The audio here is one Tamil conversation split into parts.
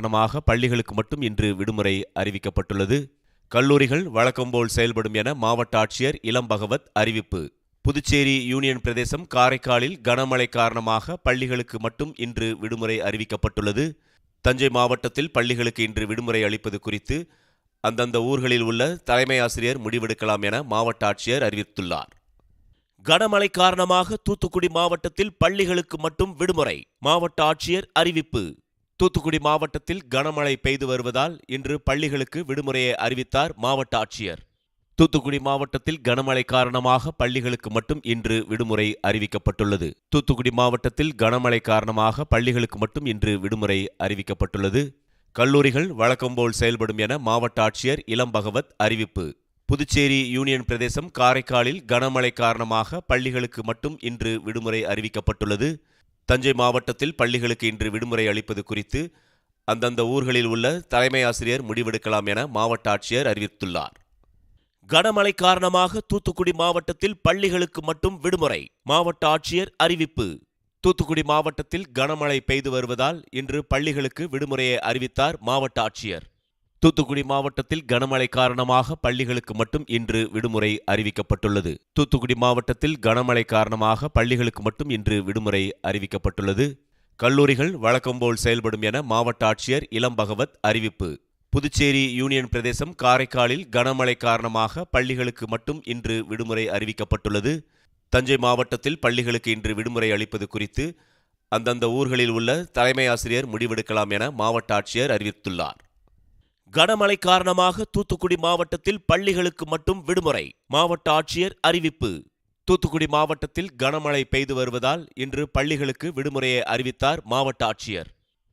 காரணமாக பள்ளிகளுக்கு மட்டும் இன்று விடுமுறை அறிவிக்கப்பட்டுள்ளது. கல்லூரிகள் வழக்கம்போல் செயல்படும் என மாவட்ட ஆட்சியர் இளம் பகவத் அறிவிப்பு. புதுச்சேரி யூனியன் பிரதேசம் காரைக்காலில் கனமழை காரணமாக பள்ளிகளுக்கு மட்டும் இன்று விடுமுறை அறிவிக்கப்பட்டுள்ளது. தஞ்சை மாவட்டத்தில் பள்ளிகளுக்கு இன்று விடுமுறை அளிப்பது குறித்து அந்தந்த ஊர்களில் உள்ள தலைமை ஆசிரியர் முடிவெடுக்கலாம் என மாவட்ட ஆட்சியர் அறிவித்துள்ளார். கனமழை காரணமாக தூத்துக்குடி மாவட்டத்தில் பள்ளிகளுக்கு மட்டும் விடுமுறை மாவட்ட ஆட்சியர் அறிவிப்பு. தூத்துக்குடி மாவட்டத்தில் கனமழை பெய்து வருவதால் இன்று பள்ளிகளுக்கு விடுமுறையை அறிவித்தார் மாவட்ட ஆட்சியர். தூத்துக்குடி மாவட்டத்தில் கனமழை காரணமாக பள்ளிகளுக்கு மட்டும் இன்று விடுமுறை அறிவிக்கப்பட்டுள்ளது. தூத்துக்குடி மாவட்டத்தில் கனமழை காரணமாக பள்ளிகளுக்கு மட்டும் இன்று விடுமுறை அறிவிக்கப்பட்டுள்ளது. கல்லூரிகள் வழக்கம்போல் செயல்படும் என மாவட்ட ஆட்சியர் இளம் பகவத் அறிவிப்பு. புதுச்சேரி யூனியன் பிரதேசம் காரைக்காலில் கனமழை காரணமாக பள்ளிகளுக்கு மட்டும் இன்று விடுமுறை அறிவிக்கப்பட்டுள்ளது. தஞ்சை மாவட்டத்தில் பள்ளிகளுக்கு இன்று விடுமுறை அளிப்பது குறித்து அந்தந்த ஊர்களில் உள்ள தலைமை ஆசிரியர் முடிவெடுக்கலாம் என மாவட்ட ஆட்சியர் அறிவித்துள்ளார். கனமழை காரணமாக தூத்துக்குடி மாவட்டத்தில் பள்ளிகளுக்கு மட்டும் விடுமுறை மாவட்ட ஆட்சியர் அறிவிப்பு. தூத்துக்குடி மாவட்டத்தில் கனமழை பெய்து வருவதால் இன்று பள்ளிகளுக்கு விடுமுறையை அறிவித்தார் மாவட்ட ஆட்சியர். தூத்துக்குடி மாவட்டத்தில் கனமழை காரணமாக பள்ளிகளுக்கு மட்டும் இன்று விடுமுறை அறிவிக்கப்பட்டுள்ளது. தூத்துக்குடி மாவட்டத்தில் கனமழை காரணமாக பள்ளிகளுக்கு மட்டும் இன்று விடுமுறை அறிவிக்கப்பட்டுள்ளது. கல்லூரிகள் வழக்கம்போல் செயல்படும் என மாவட்ட ஆட்சியர் இளம் பகவத் அறிவிப்பு. புதுச்சேரி யூனியன் பிரதேசம் காரைக்காலில் கனமழை காரணமாக பள்ளிகளுக்கு மட்டும் இன்று விடுமுறை அறிவிக்கப்பட்டுள்ளது. தஞ்சை மாவட்டத்தில் பள்ளிகளுக்கு இன்று விடுமுறை அளிப்பது குறித்து அந்தந்த ஊர்களில் உள்ள தலைமை ஆசிரியர் முடிவெடுக்கலாம் என மாவட்ட ஆட்சியர் அறிவித்துள்ளார். கனமழை காரணமாக தூத்துக்குடி மாவட்டத்தில் பள்ளிகளுக்கு மட்டும் விடுமுறை. மாவட்ட ஆட்சியர் அறிவிப்பு. தூத்துக்குடி மாவட்டத்தில் கனமழை பெய்து வருவதால் இன்று பள்ளிகளுக்கு விடுமுறையை அறிவித்தார் மாவட்ட ஆட்சியர்.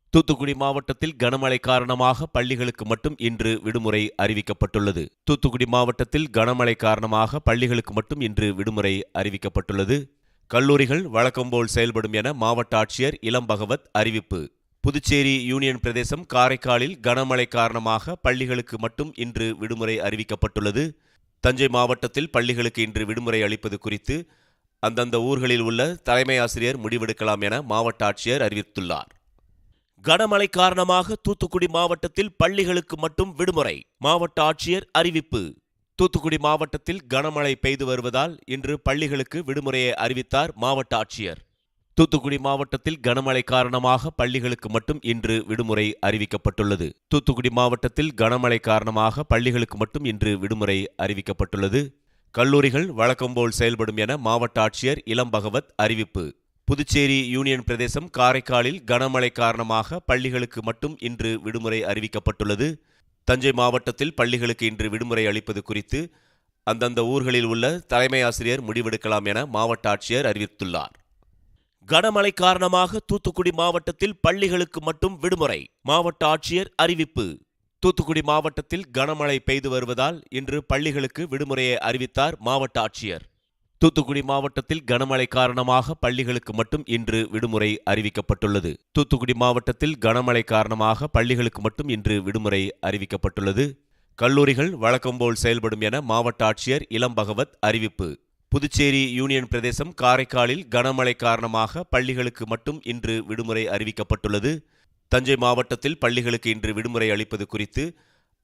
தூத்துக்குடி மாவட்டத்தில் கனமழை காரணமாக பள்ளிகளுக்கு மட்டும் இன்று விடுமுறை அறிவிக்கப்பட்டுள்ளது. தூத்துக்குடி மாவட்டத்தில் கனமழை காரணமாக பள்ளிகளுக்கு மட்டும் இன்று விடுமுறை அறிவிக்கப்பட்டுள்ளது. கல்லூரிகள் வழக்கம்போல் செயல்படும் என மாவட்ட ஆட்சியர் இளம் பகவத் அறிவிப்பு. புதுச்சேரி யூனியன் பிரதேசம் காரைக்காலில் கனமழை காரணமாக பள்ளிகளுக்கு மட்டும் இன்று விடுமுறை அறிவிக்கப்பட்டுள்ளது. தஞ்சை மாவட்டத்தில் பள்ளிகளுக்கு இன்று விடுமுறை அளிப்பது குறித்து அந்தந்த ஊர்களில் உள்ள தலைமை ஆசிரியர் முடிவெடுக்கலாம் என மாவட்ட ஆட்சியர் அறிவித்துள்ளார். கனமழை காரணமாக தூத்துக்குடி மாவட்டத்தில் பள்ளிகளுக்கு மட்டும் விடுமுறை மாவட்ட ஆட்சியர் அறிவிப்பு. தூத்துக்குடி மாவட்டத்தில் கனமழை பெய்து வருவதால் இன்று பள்ளிகளுக்கு விடுமுறையை அறிவித்தார் மாவட்ட ஆட்சியர். தூத்துக்குடி மாவட்டத்தில் கனமழை காரணமாக பள்ளிகளுக்கு மட்டும் இன்று விடுமுறை அறிவிக்கப்பட்டுள்ளது. தூத்துக்குடி மாவட்டத்தில் கனமழை காரணமாக பள்ளிகளுக்கு மட்டும் இன்று விடுமுறை அறிவிக்கப்பட்டுள்ளது. கல்லூரிகள் வழக்கம்போல் செயல்படும் என மாவட்ட ஆட்சியர் இளம்பகவத் அறிவிப்பு. புதுச்சேரி யூனியன் பிரதேசம் காரைக்காலில் கனமழை காரணமாக பள்ளிகளுக்கு மட்டும் இன்று விடுமுறை அறிவிக்கப்பட்டுள்ளது. தஞ்சை மாவட்டத்தில் பள்ளிகளுக்கு இன்று விடுமுறை அளிப்பது குறித்து அந்தந்த ஊர்களில் உள்ள தலைமை ஆசிரியர் முடிவெடுக்கலாம் என மாவட்ட ஆட்சியர் அறிவித்துள்ளார். கனமழை காரணமாக தூத்துக்குடி மாவட்டத்தில் பள்ளிகளுக்கு மட்டும் விடுமுறை. மாவட்ட ஆட்சியர் அறிவிப்பு. தூத்துக்குடி மாவட்டத்தில் கனமழை பெய்து வருவதால் இன்று பள்ளிகளுக்கு விடுமுறையை அறிவித்தார் மாவட்ட ஆட்சியர். தூத்துக்குடி மாவட்டத்தில் கனமழை காரணமாக பள்ளிகளுக்கு மட்டும் இன்று விடுமுறை அறிவிக்கப்பட்டுள்ளது. தூத்துக்குடி மாவட்டத்தில் கனமழை காரணமாக பள்ளிகளுக்கு மட்டும் இன்று விடுமுறை அறிவிக்கப்பட்டுள்ளது. கல்லூரிகள் வழக்கம்போல் செயல்படும் என மாவட்ட ஆட்சியர் இளம்பகவத் அறிவிப்பு. புதுச்சேரி யூனியன் பிரதேசம் காரைக்காலில் கனமழை காரணமாக பள்ளிகளுக்கு மட்டும் இன்று விடுமுறை அறிவிக்கப்பட்டுள்ளது. தஞ்சை மாவட்டத்தில் பள்ளிகளுக்கு இன்று விடுமுறை அளிப்பது குறித்து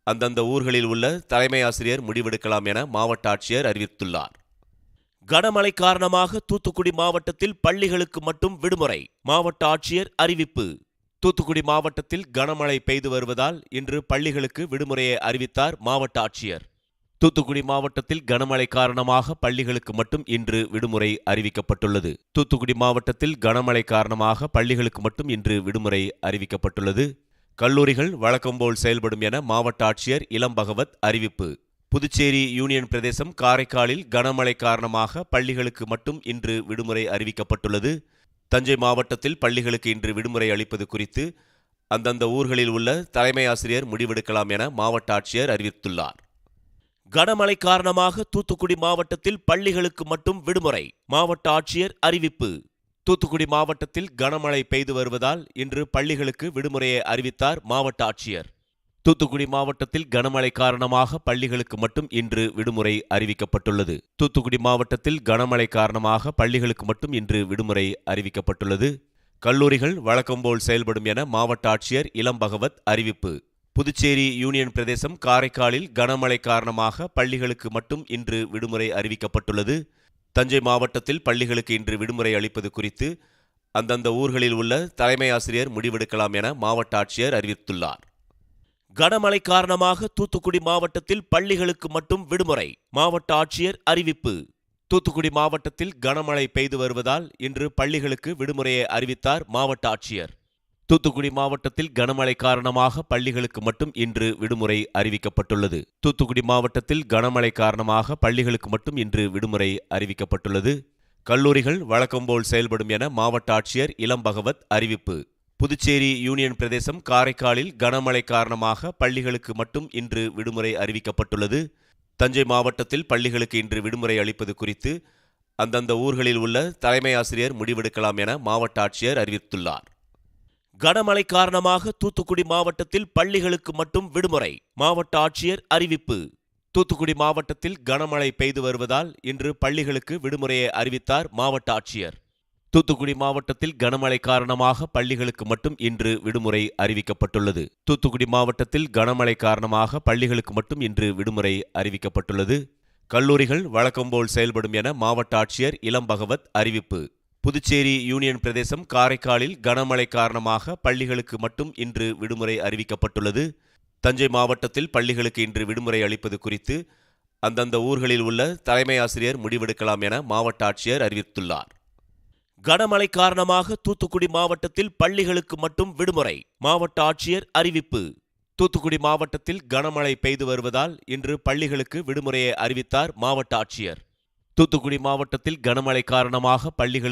அந்தந்த ஊர்களில் உள்ள தலைமை ஆசிரியர் முடிவெடுக்கலாம் என மாவட்ட ஆட்சியர் அறிவித்துள்ளார். கனமழை காரணமாக தூத்துக்குடி மாவட்டத்தில் பள்ளிகளுக்கு மட்டும் விடுமுறை மாவட்ட ஆட்சியர் அறிவிப்பு. தூத்துக்குடி மாவட்டத்தில் கனமழை பெய்து வருவதால் இன்று பள்ளிகளுக்கு விடுமுறையை அறிவித்தார் மாவட்ட ஆட்சியர். தூத்துக்குடி மாவட்டத்தில் கனமழை காரணமாக பள்ளிகளுக்கு மட்டும் இன்று விடுமுறை அறிவிக்கப்பட்டுள்ளது. தூத்துக்குடி மாவட்டத்தில் கனமழை காரணமாக பள்ளிகளுக்கு மட்டும் இன்று விடுமுறை அறிவிக்கப்பட்டுள்ளது. கல்லூரிகள் வழக்கம்போல் செயல்படும் என மாவட்ட ஆட்சியர் இளம் பகவத் அறிவிப்பு. புதுச்சேரி யூனியன் பிரதேசம் காரைக்காலில் கனமழை காரணமாக பள்ளிகளுக்கு மட்டும் இன்று விடுமுறை அறிவிக்கப்பட்டுள்ளது. தஞ்சை மாவட்டத்தில் பள்ளிகளுக்கு இன்று விடுமுறை அளிப்பது குறித்து அந்தந்த ஊர்களில் உள்ள தலைமை ஆசிரியர் முடிவெடுக்கலாம் என மாவட்ட ஆட்சியர் அறிவித்துள்ளார். கனமழை காரணமாக தூத்துக்குடி மாவட்டத்தில் பள்ளிகளுக்கு மட்டும் விடுமுறை. மாவட்ட ஆட்சியர் அறிவிப்பு. தூத்துக்குடி மாவட்டத்தில் கனமழை பெய்து வருவதால் இன்று பள்ளிகளுக்கு விடுமுறையை அறிவித்தார் மாவட்ட ஆட்சியர். தூத்துக்குடி மாவட்டத்தில் கனமழை காரணமாக பள்ளிகளுக்கு மட்டும் இன்று விடுமுறை அறிவிக்கப்பட்டுள்ளது. தூத்துக்குடி மாவட்டத்தில் கனமழை காரணமாக பள்ளிகளுக்கு மட்டும் இன்று விடுமுறை அறிவிக்கப்பட்டுள்ளது. கல்லூரிகள் வழக்கம்போல் செயல்படும் என மாவட்ட ஆட்சியர் இளம் பகவத் அறிவிப்பு. புதுச்சேரி யூனியன் பிரதேசம் காரைக்காலில் கனமழை காரணமாக பள்ளிகளுக்கு மட்டும் இன்று விடுமுறை அறிவிக்கப்பட்டுள்ளது. தஞ்சை மாவட்டத்தில் பள்ளிகளுக்கு இன்று விடுமுறை அளிப்பது குறித்து அந்தந்த ஊர்களில் உள்ள தலைமை ஆசிரியர் முடிவெடுக்கலாம் என மாவட்ட ஆட்சியர் அறிவித்துள்ளார். கனமழை காரணமாக தூத்துக்குடி மாவட்டத்தில் பள்ளிகளுக்கு மட்டும் விடுமுறை மாவட்ட ஆட்சியர் அறிவிப்பு. தூத்துக்குடி மாவட்டத்தில் கனமழை பெய்து வருவதால் இன்று பள்ளிகளுக்கு விடுமுறையை அறிவித்தார் மாவட்ட ஆட்சியர். தூத்துக்குடி மாவட்டத்தில் கனமழை காரணமாக பள்ளிகளுக்கு மட்டும் இன்று விடுமுறை அறிவிக்கப்பட்டுள்ளது. தூத்துக்குடி மாவட்டத்தில் கனமழை காரணமாக பள்ளிகளுக்கு மட்டும் இன்று விடுமுறை அறிவிக்கப்பட்டுள்ளது. கல்லூரிகள் வழக்கம்போல் செயல்படும் என மாவட்ட ஆட்சியர் இளம் பகவத் அறிவிப்பு. புதுச்சேரி யூனியன் பிரதேசம் காரைக்காலில் கனமழை காரணமாக பள்ளிகளுக்கு மட்டும் இன்று விடுமுறை அறிவிக்கப்பட்டுள்ளது. தஞ்சை மாவட்டத்தில் பள்ளிகளுக்கு இன்று விடுமுறை அளிப்பது குறித்து அந்தந்த ஊர்களில் உள்ள தலைமை ஆசிரியர் முடிவெடுக்கலாம் என மாவட்ட ஆட்சியர் அறிவித்துள்ளார். கனமழை காரணமாக தூத்துக்குடி மாவட்டத்தில் பள்ளிகளுக்கு மட்டும் விடுமுறை. மாவட்ட ஆட்சியர் அறிவிப்பு. தூத்துக்குடி மாவட்டத்தில் கனமழை பெய்து வருவதால் இன்று பள்ளிகளுக்கு விடுமுறையை அறிவித்தார் மாவட்ட ஆட்சியர். தூத்துக்குடி மாவட்டத்தில் கனமழை காரணமாக பள்ளிகளுக்கு மட்டும் இன்று விடுமுறை அறிவிக்கப்பட்டுள்ளது. தூத்துக்குடி மாவட்டத்தில் கனமழை காரணமாக பள்ளிகளுக்கு மட்டும் இன்று விடுமுறை அறிவிக்கப்பட்டுள்ளது. கல்லூரிகள் வழக்கம்போல் செயல்படும் என மாவட்ட ஆட்சியர் இளம்பகவத் அறிவிப்பு. புதுச்சேரி யூனியன் பிரதேசம் காரைக்காலில் கனமழை காரணமாக பள்ளிகளுக்கு மட்டும் இன்று விடுமுறை அறிவிக்கப்பட்டுள்ளது. தஞ்சை மாவட்டத்தில் பள்ளிகளுக்கு இன்று விடுமுறை அளிப்பது குறித்து அந்தந்த ஊர்களில் உள்ள தலைமை ஆசிரியர் முடிவெடுக்கலாம் என மாவட்ட ஆட்சியர் அறிவித்துள்ளார். கனமழை காரணமாக தூத்துக்குடி மாவட்டத்தில் பள்ளிகளுக்கு மட்டும் விடுமுறை மாவட்ட ஆட்சியர் அறிவிப்பு. தூத்துக்குடி மாவட்டத்தில் கனமழை பெய்து வருவதால் இன்று பள்ளிகளுக்கு விடுமுறையை அறிவித்தார் மாவட்ட ஆட்சியர். தூத்துக்குடி மாவட்டத்தில் கனமழை காரணமாக பள்ளிகளுக்கு